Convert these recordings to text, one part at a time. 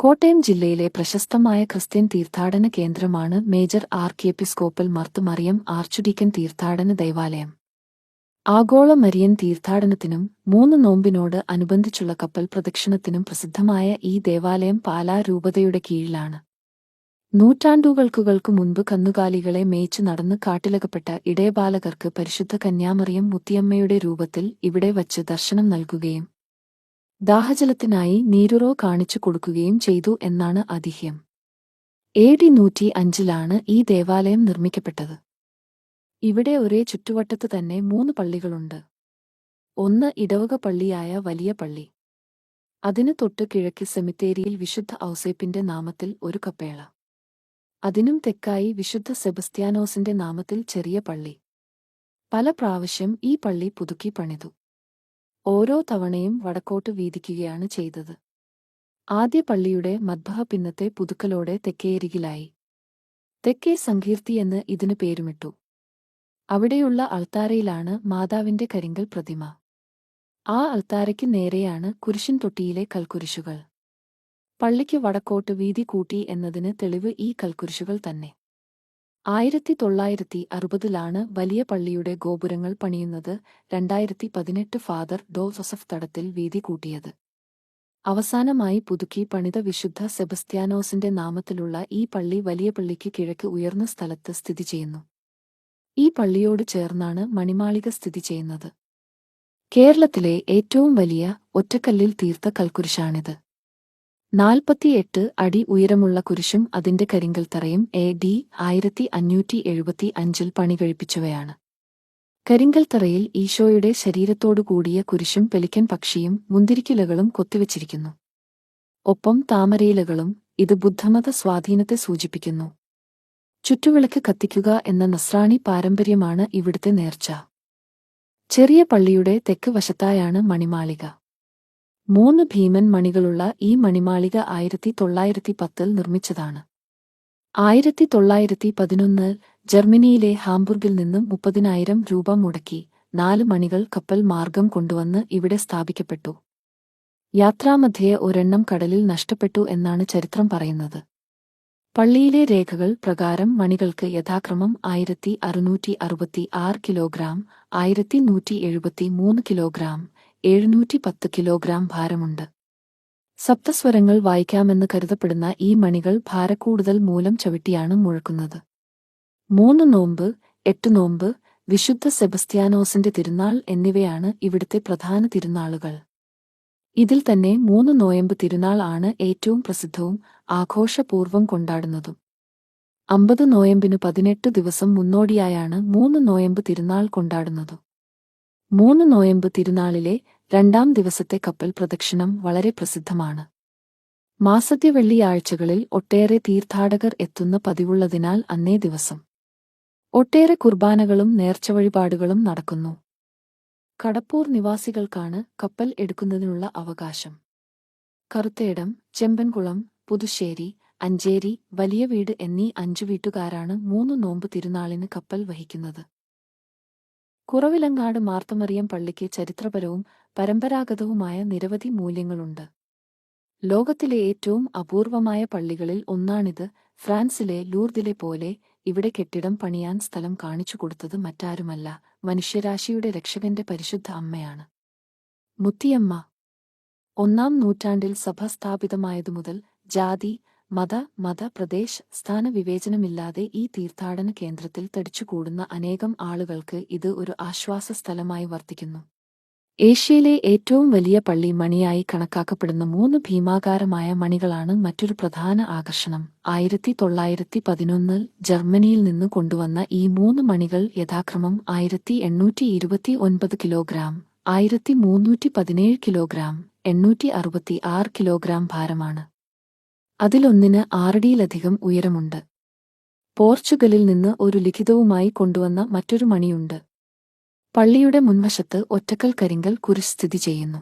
കോട്ടയം ജില്ലയിലെ പ്രശസ്തമായ ക്രിസ്ത്യൻ തീർത്ഥാടന കേന്ദ്രമാണ് മേജർ ആർക്കിയെപ്പിസ്കോപ്പൽ മർത്ത് മറിയം ആർച്ചുഡിക്കൻ തീർത്ഥാടന ദൈവാലയം. ആഗോള മരിയൻ തീർത്ഥാടനത്തിനും മൂന്ന് നോമ്പിനോട് അനുബന്ധിച്ചുള്ള കപ്പൽ പ്രദക്ഷിണത്തിനും പ്രസിദ്ധമായ ഈ ദേവാലയം പാലാ രൂപതയുടെ കീഴിലാണ്. നൂറ്റാണ്ടുകൾക്കുകൾക്കു മുൻപ് കന്നുകാലികളെ മേയിച്ചു നടന്ന് കാട്ടിലകപ്പെട്ട ഇടയബാലകർക്ക് പരിശുദ്ധ കന്യാമറിയം മുത്തിയമ്മയുടെ രൂപത്തിൽ ഇവിടെ വച്ച് ദർശനം നൽകുകയും ദാഹജലത്തിനായി നീരുറോ കാണിച്ചു കൊടുക്കുകയും ചെയ്തു എന്നാണ് അതിഹ്യം. എ ഡി നൂറ്റി അഞ്ചിലാണ് ഈ ദേവാലയം നിർമ്മിക്കപ്പെട്ടത്. ഇവിടെ ഒരേ ചുറ്റുവട്ടത്ത് തന്നെ മൂന്ന് പള്ളികളുണ്ട്. ഒന്ന് ഇടവക പള്ളിയായ വലിയ പള്ളി. അതിനു തൊട്ട് കിഴക്ക് സെമിത്തേരിയിൽ വിശുദ്ധ ഔസേപ്പിന്റെ നാമത്തിൽ ഒരു കപ്പേള. അതിനും തെക്കായി വിശുദ്ധ സെബസ്ത്യാനോസിന്റെ നാമത്തിൽ ചെറിയ പള്ളി. പല പ്രാവശ്യം ഈ പള്ളി പുതുക്കി പണിതു. ഓരോ തവണയും വടക്കോട്ട് വീതിക്കുകയാണ് ചെയ്തത്. ആദ്യ പള്ളിയുടെ മദ്ബഹ പിന്നത്തെ പുതുക്കലോടെ തെക്കേരികിലായി തെക്കേ സങ്കീർത്തി എന്ന് ഇതിനു പേരുമിട്ടു. അവിടെയുള്ള അൾത്താരയിലാണ് മാതാവിന്റെ കരിങ്കൽ പ്രതിമ. ആ അൾത്താരയ്ക്ക് നേരെയാണ് കുരിശിൻ തൊട്ടിയിലെ കൽക്കുരിശുകൾ. പള്ളിക്ക് വടക്കോട്ട് വീതി കൂട്ടി എന്നതിന് തെളിവ് ഈ കൽക്കുരിശുകൾ തന്നെ. ആയിരത്തി തൊള്ളായിരത്തി അറുപതിലാണ് വലിയ പള്ളിയുടെ ഗോപുരങ്ങൾ പണിയുന്നത് രണ്ടായിരത്തി പതിനെട്ട് ഫാദർ ഡോ ജോസഫ് തടത്തിൽ വീതി കൂട്ടിയത്. അവസാനമായി പുതുക്കി പണിത വിശുദ്ധ സെബസ്ത്യാനോസിന്റെ നാമത്തിലുള്ള ഈ പള്ളി വലിയ പള്ളിക്ക് കിഴക്ക് ഉയർന്ന സ്ഥലത്ത് സ്ഥിതി ചെയ്യുന്നു. ഈ പള്ളിയോട് ചേർന്നാണ് മണിമാളിക സ്ഥിതി ചെയ്യുന്നത്. കേരളത്തിലെ ഏറ്റവും വലിയ ഒറ്റക്കല്ലിൽ തീർത്ത കൽക്കുരിശാണിത്. നാൽപ്പത്തിയെട്ട് അടി ഉയരമുള്ള കുരിശും അതിന്റെ കരിങ്കൽ തറയും എ ഡി ആയിരത്തി അഞ്ഞൂറ്റി എഴുപത്തി അഞ്ചിൽ പണികഴിപ്പിച്ചവയാണ് കരിങ്കൽ തറയിൽ ഈശോയുടെ ശരീരത്തോടു കൂടിയ കുരിശും പെലിക്കൻ പക്ഷിയും മുന്തിരിക്കിലകളും കൊത്തിവച്ചിരിക്കുന്നു. ഒപ്പം താമരയിലകളും ഇത് ബുദ്ധമത സ്വാധീനത്തെ സൂചിപ്പിക്കുന്നു. ചുറ്റുവിളക്ക് കത്തിക്കുക എന്ന നസ്രാണി പാരമ്പര്യമാണ് ഇവിടുത്തെ നേർച്ച. ചെറിയ പള്ളിയുടെ തെക്ക് വശത്തായാണ് മണിമാളിക. മൂന്ന് ഭീമൻ മണികളുള്ള ഈ മണിമാളിക ആയിരത്തി തൊള്ളായിരത്തി പത്തിൽ നിർമ്മിച്ചതാണ്. ആയിരത്തി തൊള്ളായിരത്തി പതിനൊന്ന് ജർമ്മനിയിലെ ഹാംബുർഗിൽ നിന്നും മുപ്പതിനായിരം രൂപ മുടക്കി നാല് മണികൾ കപ്പൽ മാർഗം കൊണ്ടുവന്ന് ഇവിടെ സ്ഥാപിക്കപ്പെട്ടു. യാത്രാമധ്യേ ഒരെണ്ണം കടലിൽ നഷ്ടപ്പെട്ടു എന്നാണ് ചരിത്രം പറയുന്നത്. പള്ളിയിലെ രേഖകൾ പ്രകാരം മണികൾക്ക് യഥാക്രമം ആയിരത്തി അറുന്നൂറ്റി അറുപത്തി ആറ് കിലോഗ്രാം ആയിരത്തി നൂറ്റി എഴുപത്തി മൂന്ന് കിലോഗ്രാം എഴുന്നൂറ്റി പത്ത് കിലോഗ്രാം ഭാരമുണ്ട്. സപ്തസ്വരങ്ങൾ വായിക്കാമെന്ന് കരുതപ്പെടുന്ന ഈ മണികൾ ഭാരക്കൂടുതൽ മൂലം ചവിട്ടിയാണ് മുഴക്കുന്നത്. മൂന്ന് നോമ്പ് എട്ട് നോമ്പ് വിശുദ്ധ സെബസ്ത്യാനോസിന്റെ തിരുനാൾ എന്നിവയാണ് ഇവിടുത്തെ പ്രധാന തിരുനാളുകൾ. ഇതിൽ തന്നെ മൂന്ന് നോയമ്പ് തിരുനാൾ ആണ് ഏറ്റവും പ്രസിദ്ധവും ആഘോഷപൂർവം കൊണ്ടാടുന്നതും. അമ്പത് നോയമ്പിന് പതിനെട്ട് ദിവസം മുന്നോടിയായാണ് മൂന്ന് നോയമ്പ് തിരുനാൾ കൊണ്ടാടുന്നതും. മൂന്ന് നോയമ്പ് തിരുനാളിലെ രണ്ടാം ദിവസത്തെ കപ്പൽ പ്രദക്ഷിണം വളരെ പ്രസിദ്ധമാണ്. മാസത്തെ വെള്ളിയാഴ്ചകളിൽ ഒട്ടേറെ തീർത്ഥാടകർ എത്തുന്ന പതിവുള്ളതിനാൽ അന്നേ ദിവസം. ഒട്ടേറെ കുർബാനകളും നേർച്ച വഴിപാടുകളും നടക്കുന്നു. കടപ്പൂർ നിവാസികൾക്കാണ് കപ്പൽ എടുക്കുന്നതിനുള്ള അവകാശം. കറുത്തേടം ചെമ്പൻകുളം പുതുശ്ശേരി അഞ്ചേരി വലിയ വീട് എന്നീ അഞ്ചു വീട്ടുകാരാണ് മൂന്ന് നോമ്പ് തിരുനാളിന് കപ്പൽ വഹിക്കുന്നത്. കുറവിലങ്ങാട് മാർത്തമറിയം പള്ളിക്ക് ചരിത്രപരവും പരമ്പരാഗതവുമായ നിരവധി മൂല്യങ്ങളുണ്ട്. ലോകത്തിലെ ഏറ്റവും അപൂർവമായ പള്ളികളിൽ ഒന്നാണിത്. ഫ്രാൻസിലെ ലൂർദിലെ പോലെ ഇവിടെ കെട്ടിടം പണിയാൻ സ്ഥലം കാണിച്ചു കൊടുത്തത് മറ്റാരുമല്ല. മനുഷ്യരാശിയുടെ രക്ഷകന്റെ പരിശുദ്ധ അമ്മയാണ്. മുത്തിയമ്മ. ഒന്നാം നൂറ്റാണ്ടിൽ സഭ സ്ഥാപിതമായതു മുതൽ ജാതി മത മത പ്രദേശ് സ്ഥാന വിവേചനമില്ലാതെ ഈ തീർത്ഥാടന കേന്ദ്രത്തിൽ തടിച്ചുകൂടുന്ന അനേകം ആളുകൾക്ക് ഇത് ഒരു ആശ്വാസ സ്ഥലമായി വർത്തിക്കുന്നു. ഏഷ്യയിലെ ഏറ്റവും വലിയ പള്ളി മണിയായി കണക്കാക്കപ്പെടുന്ന മൂന്ന് ഭീമാകാരമായ മണികളാണ് മറ്റൊരു പ്രധാന ആകർഷണം. ആയിരത്തി തൊള്ളായിരത്തി പതിനൊന്നിൽ ജർമ്മനിയിൽ നിന്ന് കൊണ്ടുവന്ന ഈ മൂന്ന് മണികൾ യഥാക്രമം ആയിരത്തി എണ്ണൂറ്റി ഇരുപത്തി ഒൻപത് കിലോഗ്രാം ആയിരത്തി മൂന്നൂറ്റി പതിനേഴ് കിലോഗ്രാം എണ്ണൂറ്റി അറുപത്തി ആറ് കിലോഗ്രാം ഭാരമാണ്. അതിലൊന്നിന് ആറടിയിലധികം ഉയരമുണ്ട്. പോർച്ചുഗലിൽ നിന്ന് ഒരു ലിഖിതവുമായി കൊണ്ടുവന്ന മറ്റൊരു മണിയുണ്ട്. പള്ളിയുടെ മുൻവശത്ത് ഒറ്റക്കൽ കരിങ്കൽ കുരിശ് സ്ഥിതി ചെയ്യുന്നു.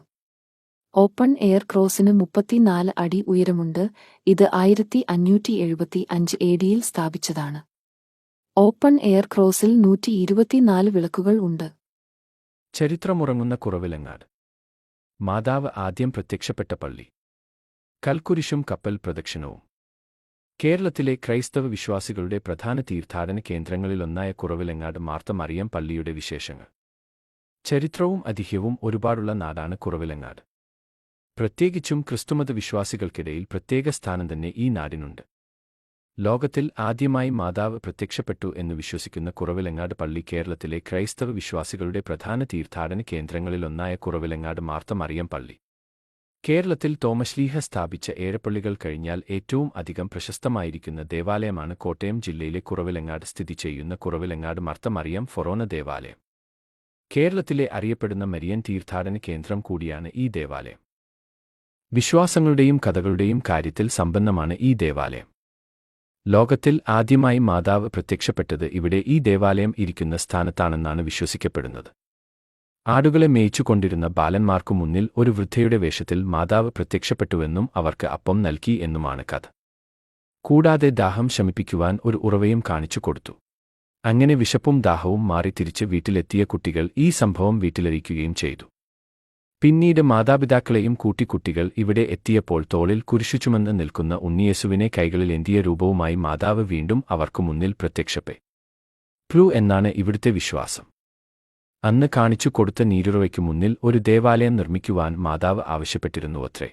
ഓപ്പൺ എയർ ക്രോസിന് മുപ്പത്തിനാല് അടി ഉയരമുണ്ട്. ഇത് ആയിരത്തി അഞ്ഞൂറ്റി എഴുപത്തി അഞ്ച് എ ഡിയിൽ സ്ഥാപിച്ചതാണ്. ഓപ്പൺ എയർ ക്രോസിൽ നൂറ്റി ഇരുപത്തിനാല് വിളക്കുകൾ ഉണ്ട്. ചരിത്രമുറങ്ങുന്ന കുറവിലങ്ങാട്. മാതാവ് ആദ്യം പ്രത്യക്ഷപ്പെട്ട പള്ളി. കൽക്കുരിശും കപ്പൽ പ്രദക്ഷിണവും. കേരളത്തിലെ ക്രൈസ്തവ വിശ്വാസികളുടെ പ്രധാന തീർത്ഥാടന കേന്ദ്രങ്ങളിലൊന്നായ കുറവിലങ്ങാട് മാർത്ത മറിയം പള്ളിയുടെ വിശേഷങ്ങൾ. ചരിത്രവും അതിഹ്യവും ഒരുപാടുള്ള നാടാണ് കുറവിലങ്ങാട്. പ്രത്യേകിച്ചും ക്രിസ്തുമത വിശ്വാസികൾക്കിടയിൽ പ്രത്യേക സ്ഥാനം തന്നെ ഈ നാടിനുണ്ട്. ലോകത്തിൽ ആദ്യമായി മാതാവ് പ്രത്യക്ഷപ്പെട്ടു എന്ന് വിശ്വസിക്കുന്ന കുറവിലങ്ങാട് പള്ളി കേരളത്തിലെ ക്രൈസ്തവ വിശ്വാസികളുടെ പ്രധാന തീർത്ഥാടന കേന്ദ്രങ്ങളിലൊന്നായ കുറവിലങ്ങാട് മാർത്ത മറിയം പള്ളി. കേരളത്തിൽ തോമശ്ലീഹ സ്ഥാപിച്ച ഏഴപ്പള്ളികൾ കഴിഞ്ഞാൽ ഏറ്റവും അധികം പ്രശസ്തമായിരിക്കുന്ന ദേവാലയമാണ് കോട്ടയം ജില്ലയിലെ കുറവിലങ്ങാട് സ്ഥിതി ചെയ്യുന്ന കുറവിലങ്ങാട് മർത്തമറിയം ഫൊറോന ദേവാലയം. കേരളത്തിലെ അറിയപ്പെടുന്ന മരിയൻ തീർത്ഥാടന കേന്ദ്രം കൂടിയാണ് ഈ ദേവാലയം. വിശ്വാസങ്ങളുടെയും കഥകളുടെയും കാര്യത്തിൽ സമ്പന്നമാണ് ഈ ദേവാലയം. ലോകത്തിൽ ആദ്യമായി മാതാവ് പ്രത്യക്ഷപ്പെട്ടത് ഇവിടെ ഈ ദേവാലയം ഇരിക്കുന്ന സ്ഥാനത്താണെന്നാണ് വിശ്വസിക്കപ്പെടുന്നത്. ആടുകളെ മേയിച്ചുകൊണ്ടിരുന്ന ബാലന്മാർക്കു മുന്നിൽ ഒരു വൃദ്ധയുടെ വേഷത്തിൽ മാതാവ് പ്രത്യക്ഷപ്പെട്ടുവെന്നും അവർക്ക് അപ്പം നൽകി എന്നുമാണ് കഥ. കൂടാതെ ദാഹം ശമിപ്പിക്കുവാൻ ഒരു ഉറവയും കാണിച്ചു കൊടുത്തു. അങ്ങനെ വിശപ്പും ദാഹവും മാറി തിരിച്ച് വീട്ടിലെത്തിയ കുട്ടികൾ ഈ സംഭവം വീട്ടിലറിയിക്കുകയും ചെയ്തു. പിന്നീട് മാതാപിതാക്കളെയും കൂട്ടിക്കുട്ടികൾ ഇവിടെ എത്തിയപ്പോൾ തോളിൽ കുരിശുചുമന്ന് നിൽക്കുന്ന ഉണ്ണിയേസുവിനെ കൈകളിൽ എന്തിയ രൂപവുമായി മാതാവ് വീണ്ടും അവർക്കു മുന്നിൽ പ്രത്യക്ഷപ്പെ പ്ലു എന്നാണ് ഇവിടുത്തെ വിശ്വാസം. അന്ന് കാണിച്ചു കൊടുത്ത നീരുറവയ്ക്കു മുന്നിൽ ഒരു ദേവാലയം നിർമ്മിക്കുവാൻ മാതാവ് ആവശ്യപ്പെട്ടിരുന്നുവത്രേ.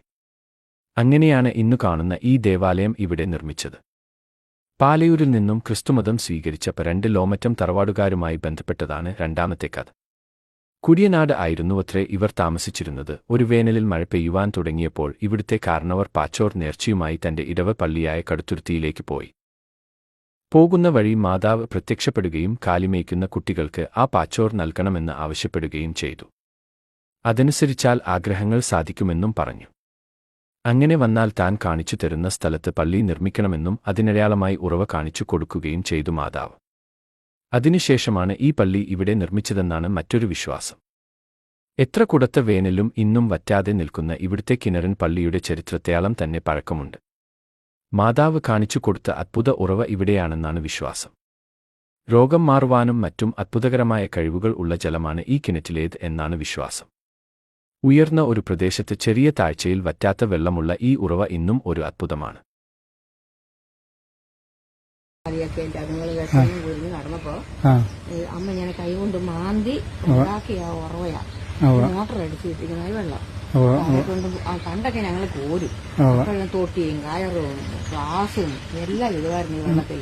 അങ്ങനെയാണ് ഇന്നു കാണുന്ന ഈ ദേവാലയം ഇവിടെ നിർമ്മിച്ചത്. പാലയൂരിൽ നിന്നും ക്രിസ്തുമതം സ്വീകരിച്ചപ്പോൾ രണ്ട് ലോമറ്റം തറവാടുകാരുമായി ബന്ധപ്പെട്ടതാണ് രണ്ടാമത്തെ കഥ കുടിയനാട് ആയിരുന്നുവത്രേ ഇവർ താമസിച്ചിരുന്നത്. ഒരു വേനലിൽ മഴ പെയ്യുവാൻ തുടങ്ങിയപ്പോൾ ഇവിടുത്തെ കാരണവർ പാച്ചോർ നേർച്ചയുമായി തന്റെ ഇടവ പള്ളിയായ കടുത്തുരുത്തിയിലേക്ക് പോയി. പോകുന്ന വഴി മാതാവ് പ്രത്യക്ഷപ്പെടുകയും കാലിമേയ്ക്കുന്ന കുട്ടികൾക്ക് ആ പാച്ചോർ നൽകണമെന്ന് ആവശ്യപ്പെടുകയും ചെയ്തു. അതനുസരിച്ചാൽ ആഗ്രഹങ്ങൾ സാധിക്കുമെന്നും പറഞ്ഞു. അങ്ങനെ വന്നാൽ താൻ കാണിച്ചു തരുന്ന സ്ഥലത്ത് പള്ളി നിർമ്മിക്കണമെന്നും അതിനടയാളമായി ഉറവ കാണിച്ചു കൊടുക്കുകയും ചെയ്തു മാതാവ്. അതിനുശേഷമാണ് ഈ പള്ളി ഇവിടെ നിർമ്മിച്ചതെന്നാണ് മറ്റൊരു വിശ്വാസം. എത്ര കുടത്ത വേനലും ഇന്നും വറ്റാതെ നിൽക്കുന്ന ഇവിടുത്തെ കിണറൻ പള്ളിയുടെ ചരിത്രത്തെയാളം തന്നെ പഴക്കമുണ്ട്. മാതാവ് കാണിച്ചു കൊടുത്ത അത്ഭുത ഉറവ ഇവിടെയാണെന്നാണ് വിശ്വാസം. രോഗം മാറുവാനും മറ്റും അത്ഭുതകരമായ കഴിവുകൾ ഉള്ള ജലമാണ് ഈ കിണറ്റിലേത് എന്നാണ് വിശ്വാസം. ഉയർന്ന ഒരു പ്രദേശത്ത് ചെറിയ താഴ്ചയിൽ വറ്റാത്ത വെള്ളമുള്ള ഈ ഉറവ ഇന്നും ഒരു അത്ഭുതമാണ്. അതുങ്ങൾ വിഷമം കുഴിഞ്ഞ് നടന്നപ്പോ അമ്മ ഇങ്ങനെ കൈകൊണ്ട് മാന്തി ഉണ്ടാക്കിയ ഉറവയാ. മോട്ടർ അടിച്ച് ഇട്ടിരിക്കുന്ന വെള്ളം. പണ്ടൊക്കെ ഞങ്ങൾ കോരും തോട്ടിയും കയറും ഗ്ലാസും എല്ലാം ഇടുമായിരുന്നു ഈ വെള്ളത്തിൽ.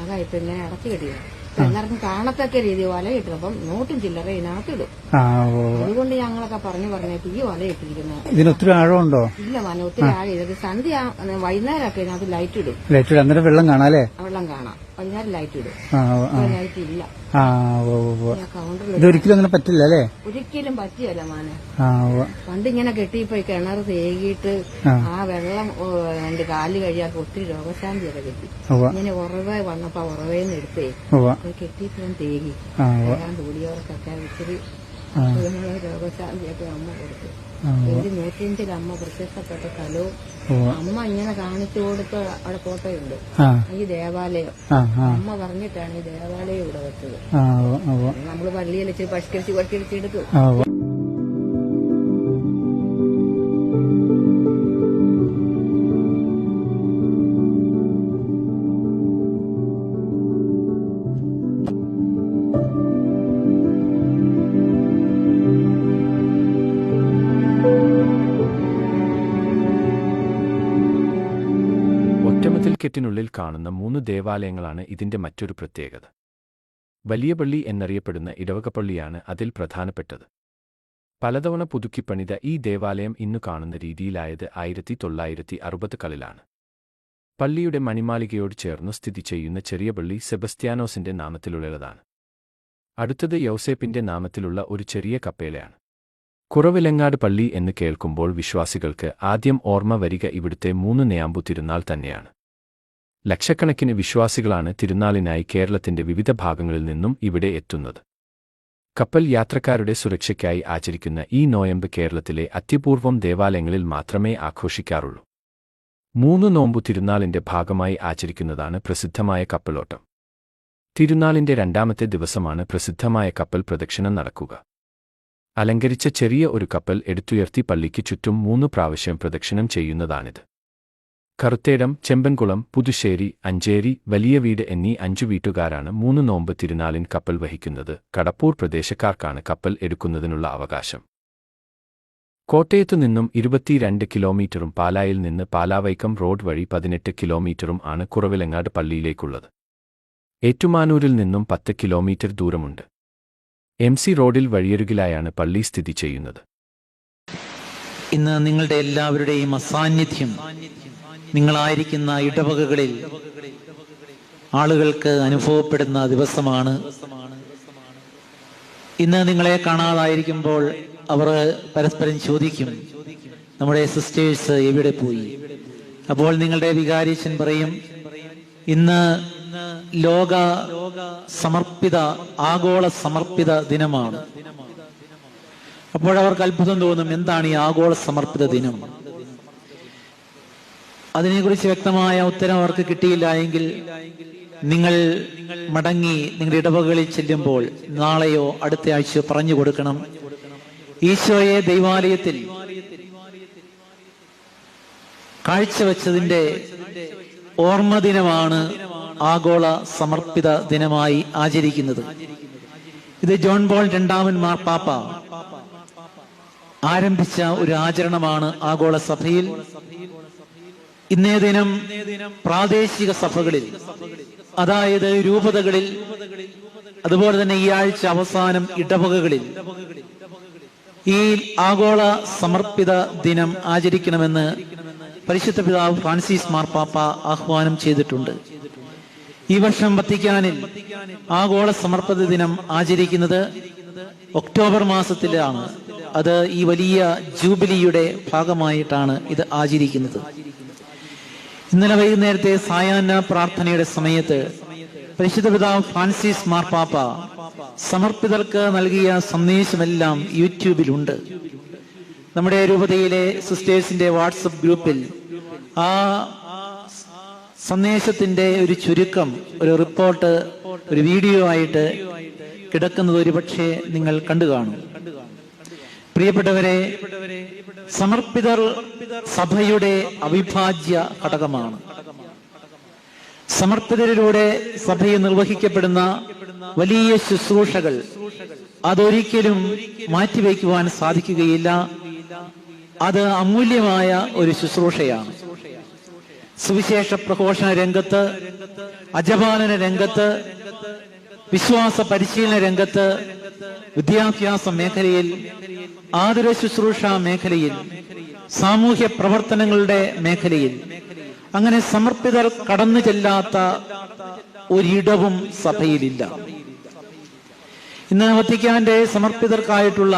അതാ ഇപ്പൊ ഇങ്ങനെ അടച്ചു കെട്ടിയത് എല്ലാവർക്കും കാണത്തക്ക രീതി വല അപ്പം നോട്ടും ചില്ലറ ഇതിനകത്തിടും. അതുകൊണ്ട് ഞങ്ങളൊക്കെ പറഞ്ഞു പറഞ്ഞിട്ട് ഈ വല കിട്ടിയിരുന്നു ഇതിനൊത്തിരി ആഴമുണ്ടോ? ഇല്ല മന ഒത്തിരി ആഴം ഇത് സന്ധ്യ വൈകുന്നേരമൊക്കെ ഇതിനകത്ത് ലൈറ്റ് ഇടും. ലൈറ്റ് ഇടും. അന്നേരം വെള്ളം കാണാം വെള്ളം കാണാം. പതിനാറ് ലൈറ്റ് ഇടും. ലൈറ്റ് ഇല്ല. ഇതൊരിക്കലും അങ്ങനെ പറ്റില്ല അല്ലേ? ഒരിക്കലും പറ്റിയല്ല മാനെ. പണ്ട് ഇങ്ങനെ കെട്ടിപ്പോയി കിണർ തേകിയിട്ട് ആ. വെള്ളം രണ്ട് കാൽ കഴിയാത്ത ഒത്തിരി രോഗശാന്തിയൊക്കെ കിട്ടി. ഇങ്ങനെ ഉറവ വന്നപ്പോ ഉറവേന്ന് എടുത്തേ കെട്ടിപ്പോ അത് കെട്ടിയപ്പോ ഞാൻ തേകി. കൂടിയവർക്കൊക്കെ ഒത്തിരി രോഗശാന്തിയൊക്കെ അമ്മ കൊടുത്തു. ഉവ്വ. നൂറ്റിയഞ്ചിൽ അമ്മ പ്രത്യക്ഷപ്പെട്ട സ്ഥലവും അമ്മ ഇങ്ങനെ കാണിച്ചു കൊടുത്ത അവിടെ ഫോട്ടോയുണ്ട്. ആ. ഈ ദേവാലയം. അമ്മ പറഞ്ഞിട്ടാണ് ഈ ദേവാലയം ഇവിടെ വെച്ചത്. നമ്മൾ പള്ളിയിൽ വെച്ച് പരിഷ്കരിച്ച് പരിഷ്കരിച്ച് ഒറ്റമതിൽക്കെട്ടിനുള്ളിൽ കാണുന്ന മൂന്ന് ദേവാലയങ്ങളാണ് ഇതിന്റെ മറ്റൊരു പ്രത്യേകത. വലിയ പള്ളി എന്നറിയപ്പെടുന്ന ഇടവകപ്പള്ളിയാണ് അതിൽ പ്രധാനപ്പെട്ടത്. പലതവണ പുതുക്കിപ്പണിത ഈ ദേവാലയം ഇന്നു കാണുന്ന രീതിയിലായത് ആയിരത്തി തൊള്ളായിരത്തി അറുപതുകളിലാണ് പള്ളിയുടെ മണിമാളികയോട് ചേർന്ന് സ്ഥിതി ചെയ്യുന്ന ചെറിയ പള്ളി സെബസ്ത്യാനോസിന്റെ നാമത്തിലുള്ളതാണ്. അടുത്തത് യൗസേപ്പിന്റെ നാമത്തിലുള്ള ഒരു ചെറിയ കപ്പേലയാണ്. കുറവിലങ്ങാട് പള്ളി എന്ന് കേൾക്കുമ്പോൾ വിശ്വാസികൾക്ക് ആദ്യം ഓർമ്മ വരിക ഇവിടുത്തെ മൂന്ന് നെയാമ്പു തിരുനാൾ തന്നെയാണ്. ലക്ഷക്കണക്കിന് വിശ്വാസികളാണ് തിരുനാളിനായി കേരളത്തിന്റെ വിവിധ ഭാഗങ്ങളിൽ നിന്നും ഇവിടെ എത്തുന്നത്. കപ്പൽ യാത്രക്കാരുടെ സുരക്ഷയ്ക്കായി ആചരിക്കുന്ന ഈ നോയമ്പ് കേരളത്തിലെ അത്യപൂർവം ദേവാലയങ്ങളിൽ മാത്രമേ ആഘോഷിക്കാറുള്ളൂ. മൂന്ന് നോമ്പു തിരുനാളിന്റെ ഭാഗമായി ആചരിക്കുന്നതാണ് പ്രസിദ്ധമായ കപ്പലോട്ടം. തിരുനാളിന്റെ രണ്ടാമത്തെ ദിവസമാണ് പ്രസിദ്ധമായ കപ്പൽ പ്രദക്ഷിണം നടക്കുക. അലങ്കരിച്ച ചെറിയ ഒരു കപ്പൽ എടുത്തുയർത്തി പള്ളിക്ക് ചുറ്റും മൂന്ന് പ്രാവശ്യം പ്രദക്ഷിണം ചെയ്യുന്നതാണിത്. കറുത്തേടം ചെമ്പൻകുളം പുതുശ്ശേരി അഞ്ചേരി വലിയ വീട് എന്നീ അഞ്ചു വീട്ടുകാരാണ് മൂന്ന് നോമ്പ് തിരുനാളിൻ കപ്പൽ വഹിക്കുന്നത്. കടപ്പൂർ പ്രദേശക്കാർക്കാണ് കപ്പൽ എടുക്കുന്നതിനുള്ള അവകാശം. കോട്ടയത്തു നിന്നും ഇരുപത്തിരണ്ട് കിലോമീറ്ററും പാലായിൽ നിന്ന് പാലാവൈക്കം റോഡ് വഴി പതിനെട്ട് കിലോമീറ്ററും ആണ് കുറവിലങ്ങാട് പള്ളിയിലേക്കുള്ളത്. ഏറ്റുമാനൂരിൽ നിന്നും പത്ത് കിലോമീറ്റർ ദൂരമുണ്ട്. എം സി റോഡിൽ വഴിയരുകിലായാണ് പള്ളി സ്ഥിതി ചെയ്യുന്നത്. ഇന്ന് നിങ്ങളുടെ എല്ലാവരുടെയും അസാന്നിധ്യം. നിങ്ങളായിരിക്കുന്ന ഇടവകകളിൽ ആളുകൾക്ക് അനുഭവപ്പെടുന്ന ദിവസമാണ്. ഇന്ന് നിങ്ങളെ കാണാതായിരിക്കുമ്പോൾ അവർ പരസ്പരം ചോദിക്കും നമ്മുടെ സിസ്റ്റേഴ്സ് എവിടെ പോയി? അപ്പോൾ നിങ്ങളുടെ വികാരിച്ചൻ പറയും ഇന്ന് ലോക സമർപ്പിത ആഗോള സമർപ്പിത ദിനമാണ്. അപ്പോഴവർക്ക് അത്ഭുതം തോന്നും എന്താണ് ഈ ആഗോള സമർപ്പിത ദിനം? അതിനെക്കുറിച്ച് വ്യക്തമായ ഉത്തരം അവർക്ക് കിട്ടിയില്ല എങ്കിൽ നിങ്ങൾ മടങ്ങി നിങ്ങളുടെ ഇടവകളിൽ ചെല്ലുമ്പോൾ നാളെയോ അടുത്ത ആഴ്ചയോ പറഞ്ഞു കൊടുക്കണം. ഈശോയെ ദൈവാലയത്തിൽ കാഴ്ചവെച്ചതിന്റെ ഓർമ്മ ദിനമാണ് ആഗോള സമർപ്പിത ദിനമായി ആചരിക്കുന്നത്. ഇത് ജോൺ പോൾ രണ്ടാമൻ മാർപ്പാപ്പ ആരംഭിച്ച ഒരു ആചരണമാണ് ആഗോള സഭയിൽ ഇന്നേ ദിനം പ്രാദേശിക സഭകളിൽ അതായത് രൂപതകളിൽ അതുപോലെ തന്നെ ഈ ആഴ്ച അവസാനം ഇടവകകളിൽ ഈ ആഗോള സമർപ്പിത ദിനം ആചരിക്കണമെന്ന് പരിശുദ്ധ പിതാവ് ഫ്രാൻസിസ് മാർപ്പാപ്പ ആഹ്വാനം ചെയ്തിട്ടുണ്ട്. ഈ വർഷം വത്തിക്കാനിൽ ആഗോള സമർപ്പിത ദിനം ആചരിക്കുന്നത് ഒക്ടോബർ മാസത്തിലാണ്. അത് ഈ വലിയ ജൂബിലിയുടെ ഭാഗമായിട്ടാണ് ഇത് ആചരിക്കുന്നത്. ഇന്നലെ വൈകുന്നേരത്തെ സായാഹ്ന പ്രാർത്ഥനയുടെ സമയത്ത് പരിശുദ്ധ പിതാവ് ഫ്രാൻസിസ് മാർപ്പാപ്പ സമർപ്പിതർക്ക് നൽകിയ സന്ദേശമെല്ലാം യൂട്യൂബിലുണ്ട്. നമ്മുടെ രൂപതയിലെ സിസ്റ്റേഴ്സിന്റെ വാട്സപ്പ് ഗ്രൂപ്പിൽ ആ സന്ദേശത്തിന്റെ ഒരു ചുരുക്കം ഒരു റിപ്പോർട്ട് ഒരു വീഡിയോ ആയിട്ട് കിടക്കുന്നത് ഒരുപക്ഷെ നിങ്ങൾ കണ്ടു കാണും. പ്രിയപ്പെട്ടവരെ സമർപ്പിതർ സഭയുടെ അവിഭാജ്യ ഘടകമാണ്. സമർപ്പിതരിലൂടെ സഭയിൽ നിർവഹിക്കപ്പെടുന്ന വലിയ ശുശ്രൂഷകൾ അതൊരിക്കലും മാറ്റിവെക്കുവാൻ സാധിക്കുകയില്ല. അത് അമൂല്യമായ ഒരു ശുശ്രൂഷയാണ്. സുവിശേഷ പ്രഘോഷണ രംഗത്ത് അജപാലന രംഗത്ത് വിശ്വാസ പരിശീലന രംഗത്ത് വിദ്യാഭ്യാസ മേഖലയിൽ ആതുര ശുശ്രൂഷ മേഖലയിൽ സാമൂഹ്യ പ്രവർത്തനങ്ങളുടെ മേഖലയിൽ അങ്ങനെ സമർപ്പിതർ കടന്നു ചെല്ലാത്ത ഒരിടവും സഭയിലില്ല. ഇന്ന് വത്തിക്കാന്റെ സമർപ്പിതർക്കായിട്ടുള്ള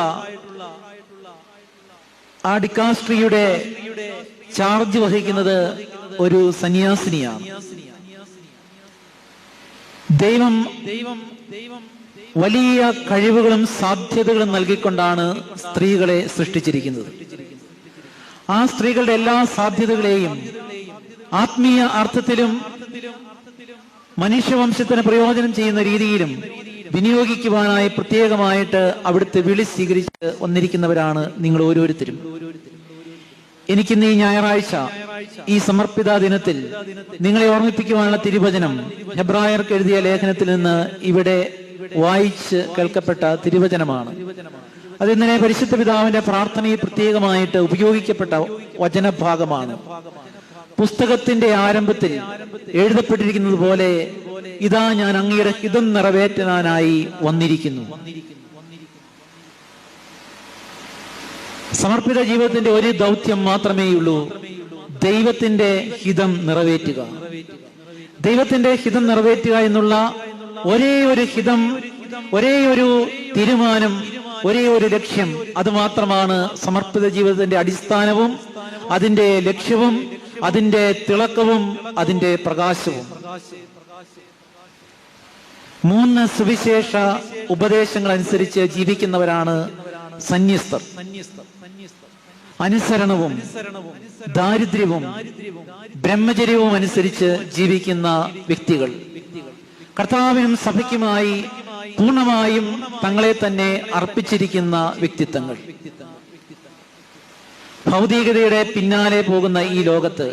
ആ ചാർജ് വഹിക്കുന്നത് ഒരു സന്യാസിനിയാണ്. ദൈവം ദൈവം ദൈവം വലിയ കഴിവുകളും സാധ്യതകളും നൽകിക്കൊണ്ടാണ് സ്ത്രീകളെ സൃഷ്ടിച്ചിരിക്കുന്നത്. ആ സ്ത്രീകളുടെ എല്ലാ സാധ്യതകളെയും ആത്മീയ അർത്ഥത്തിലും മനുഷ്യവംശത്തിന് പ്രയോജനം ചെയ്യുന്ന രീതിയിലും വിനിയോഗിക്കുവാനായി പ്രത്യേകമായിട്ട് അവിടുത്തെ വിളി സ്വീകരിച്ച് വന്നിരിക്കുന്നവരാണ് നിങ്ങൾ ഓരോരുത്തരും. എനിക്കിന്ന് ഈ ഞായറാഴ്ച ഈ സമർപ്പിത ദിനത്തിൽ നിങ്ങളെ ഓർമ്മിപ്പിക്കുവാനുള്ള തിരുവചനം ഹെബ്രായർക്ക് എഴുതിയ ലേഖനത്തിൽ നിന്ന് ഇവിടെ വായിച്ച് കേൾക്കപ്പെട്ട തിരുവചനമാണ്. അത് പരിശുദ്ധ പിതാവിന്റെ പ്രാർത്ഥനയിൽ പ്രത്യേകമായിട്ട് ഉപയോഗിക്കപ്പെട്ട വചനഭാഗമാണ്. പുസ്തകത്തിന്റെ ആരംഭത്തിൽ എഴുതപ്പെട്ടിരിക്കുന്നത് പോലെ ഇതാ ഞാൻ അങ്ങയുടെ ഹിതം നിറവേറ്റാനായി വന്നിരിക്കുന്നു. സമർപ്പിത ജീവിതത്തിന്റെ ഒരു ദൗത്യം മാത്രമേയുള്ളൂ ദൈവത്തിന്റെ ഹിതം നിറവേറ്റുക. ദൈവത്തിന്റെ ഹിതം നിറവേറ്റുക എന്നുള്ള ഒരേ ഒരു ഹിതം ഒരേ ഒരു തീരുമാനം ഒരേ ഒരു ലക്ഷ്യം അത് മാത്രമാണ് സമർപ്പിത ജീവിതത്തിന്റെ അടിസ്ഥാനവും അതിന്റെ ലക്ഷ്യവും അതിന്റെ തിളക്കവും അതിന്റെ പ്രകാശവും. മൂന്ന് സുവിശേഷ ഉപദേശങ്ങൾ അനുസരിച്ച് ജീവിക്കുന്നവരാണ് സന്യസ്തർ. അനുസരണവും ദാരിദ്ര്യവും ബ്രഹ്മചര്യവും അനുസരിച്ച് ജീവിക്കുന്ന വ്യക്തികൾ. കർത്താവിനും സഭയ്ക്കുമായി പൂർണമായും തങ്ങളെ തന്നെ അർപ്പിച്ചിരിക്കുന്ന വ്യക്തിത്വങ്ങൾ. ഭൗതികതയുടെ പിന്നാലെ പോകുന്ന ഈ ലോകത്ത്